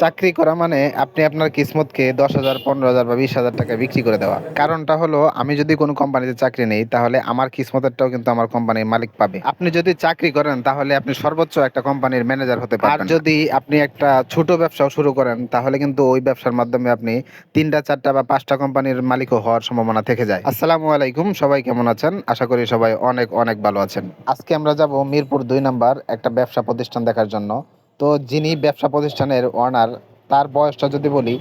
চাকরি করা মানে আপনি আপনার কিসমতকে দশ হাজার পনেরো হাজার বা বিশ হাজার টাকা বিক্রি করে দেওয়া। কারণটা হলো আমি যদি কোনো কোম্পানিতে চাকরি নেই তাহলে আমার কিসমতেরটাও কিন্তু আমার কোম্পানির মালিক পাবে। আপনি যদি চাকরি করেন তাহলে আপনি সর্বোচ্চ একটা কোম্পানির ম্যানেজার হতে পারবেন। আর যদি আপনি একটা ছোট ব্যবসাও শুরু করেন তাহলে কিন্তু ওই ব্যবসার মাধ্যমে আপনি তিনটা চারটা বা পাঁচটা কোম্পানির মালিকও হওয়ার সম্ভাবনা থেকে যায়। আসসালামু আলাইকুম সবাই কেমন আছেন? আশা করি সবাই অনেক অনেক ভালো আছেন। আজকে আমরা যাব মিরপুর দুই নাম্বার একটা ব্যবসা প্রতিষ্ঠান দেখার জন্য। তো যিনি ব্যবসা প্রতিষ্ঠানের ওনার তার বয়সটা যদি বলি,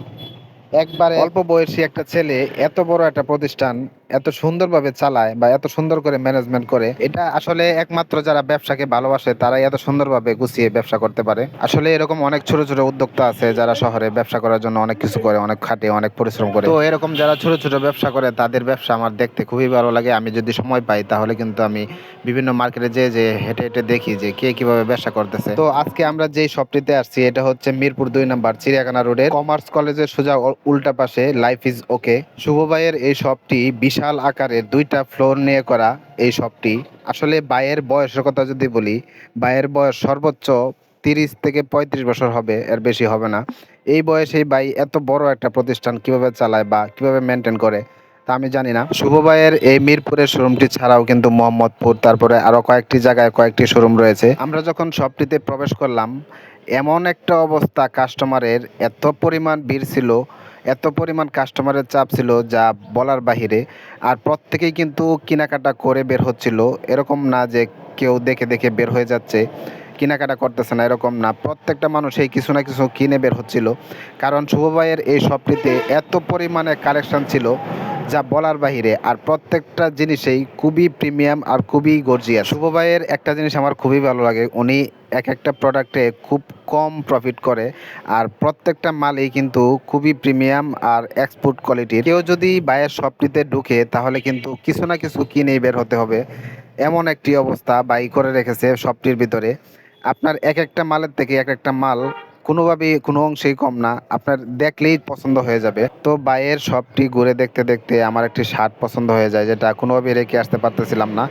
একবারে অল্প বয়সী একটা ছেলে, এত বড় একটা প্রতিষ্ঠান এত সুন্দরভাবে চালায় বা এত সুন্দর করে ম্যানেজমেন্ট করে, এটা আসলে একমাত্র যারা ব্যবসাকে ভালোবাসে, তারাই এত সুন্দরভাবে গুছিয়ে ব্যবসা করতে পারে। আসলে এরকম অনেক ছোট ছোট উদ্যোক্তা আছে যারা শহরে ব্যবসা করার জন্য অনেক কিছু করে, অনেক খাটে, অনেক পরিশ্রম করে। তো এরকম যারা ছোট ছোট ব্যবসা করে, তাদের ব্যবসা আমার দেখতে খুবই ভালো লাগে। আমি যদি সময় পাই, তাহলে কিন্তু আমি বিভিন্ন মার্কেটে যে যে হেঁটে হেঁটে দেখি যে কে কীভাবে ব্যবসা করতেছে। তো আজকে আমরা যেই শপটিতে আসছি, এটা হচ্ছে মিরপুর দুই নাম্বার চিড়িয়াখানা রোডের কমার্স কলেজের সোজা উল্টা পাশে লাইফ ইজ ওকে শুভ ভাইয়ের এই শপটি বিশাল আকারের দুইটা ফ্লোর নিয়ে করা এই শপটি আসলে বাইয়ের বয়সের কথা যদি বলি বাইয়ের বয়স সর্বোচ্চ তিরিশ থেকে পঁয়ত্রিশ বছর হবে, এর বেশি হবে না। এই বয়সে বাই এত বড় একটা প্রতিষ্ঠান কীভাবে চালায় বা কীভাবে মেনটেন করে, তা আমি জানি না। শুভ ভাইয়ের এই মিরপুরের শোরুমটি ছাড়াও কিন্তু মোহাম্মদপুর, তারপরে আরও কয়েকটি জায়গায় কয়েকটি শোরুম রয়েছে। আমরা যখন শপটিতে প্রবেশ করলাম, এমন একটা অবস্থা কাস্টমারের এত পরিমাণ ভিড় ছিল এত পরিমাণ কাস্টমারের চাপ ছিল যা বলার বাহিরে, আর প্রত্যেকেই কিন্তু কেনাকাটা করে বের হচ্ছিল। এরকম না যে কেউ দেখে দেখে বের হয়ে যাচ্ছে, কেনাকাটা করতেছে না, এরকম না। প্রত্যেকটা মানুষ এই কিছু না কিছু কিনে বের হচ্ছিল। কারণ শুভ ভাইয়ের এই শপটিতে এত পরিমাণে কালেকশন ছিল যা বলার বাহিরে। আর প্রত্যেকটা জিনিসেই খুবই প্রিমিয়াম আর খুবই গর্জিয়াস শুভ ভাইয়ের একটা জিনিস আমার খুবই ভালো লাগে। উনি এক একটা প্রোডাক্টে খুব কম প্রফিট করে। আর প্রত্যেকটা মালই কিন্তু খুবই প্রিমিয়াম আর এক্সপোর্ট কোয়ালিটির কেউ যদি বাইয়ের শপটিতে ঢুকে, তাহলে কিন্তু কিছু না কিছু কিনেই বের হতে হবে। এমন একটি অবস্থা বাই করে রেখেছে শপটির ভিতরে। আপনার এক একটা মালের থেকে এক একটা মাল কোনোভাবেই কোনো অংশেই কম না। আপনার দেখলেই পছন্দ হয়ে যাবে। তো বাইয়ের শপটি ঘুরে দেখতে দেখতে আমার একটি শার্ট পছন্দ হয়ে যায়, যেটা কোনোভাবেই রেখে আসতে পারতেছিলাম না।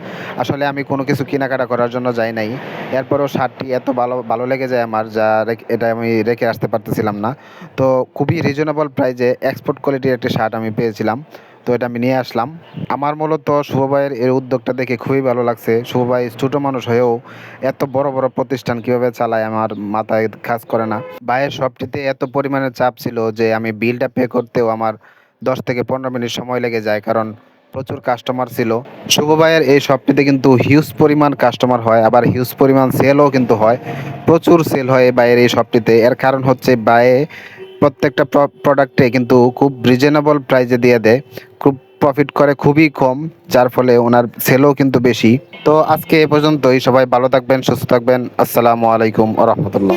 আসলে আমি কোনো কিছু কেনাকাটা করার জন্য যাই নাই। এরপরও শার্টটি এত ভালো ভালো লেগে যায় আমার, যা এটা আমি রেখে আসতে পারতেছিলাম না। তো খুবই রিজনেবল প্রাইজে এক্সপোর্ট কোয়ালিটির একটি শার্ট আমি পেয়েছিলাম। তো এটা আমি নিয়ে আসলাম। আমার মূলত শুভ ভাইয়ের এই উদ্যোগটা দেখে খুবই ভালো লাগছে। শুভ ভাই ছোটো মানুষ হয়েও এত বড় বড় প্রতিষ্ঠান কীভাবে চালায় আমার মাথায় কাজ করে না। ভাইয়ের সবটিতে এত পরিমাণে চাপ ছিল যে আমি বিলটা পে করতেও আমার দশ থেকে পনেরো মিনিট সময় লেগে যায় কারণ প্রচুর কাস্টমার ছিল। শুভ ভাইয়ের এই শপটিতে কিন্তু হিউজ পরিমাণ কাস্টমার হয়, আবার হিউজ পরিমাণ সেলও কিন্তু হয়। প্রচুর সেল হয় বাইয়ের এই শপটিতে এর কারণ হচ্ছে বাইরে প্রত্যেকটা প্রোডাক্টে কিন্তু খুব রিজনেবল প্রাইজে দিয়ে দেয়। খুব প্রফিট করে খুবই কম, যার ফলে ওনার সেলও কিন্তু বেশি। তো আজকে এ পর্যন্তই। সবাই ভালো থাকবেন, সুস্থ থাকবেন। আসসালামু আলাইকুম রহমতুল্লাহ।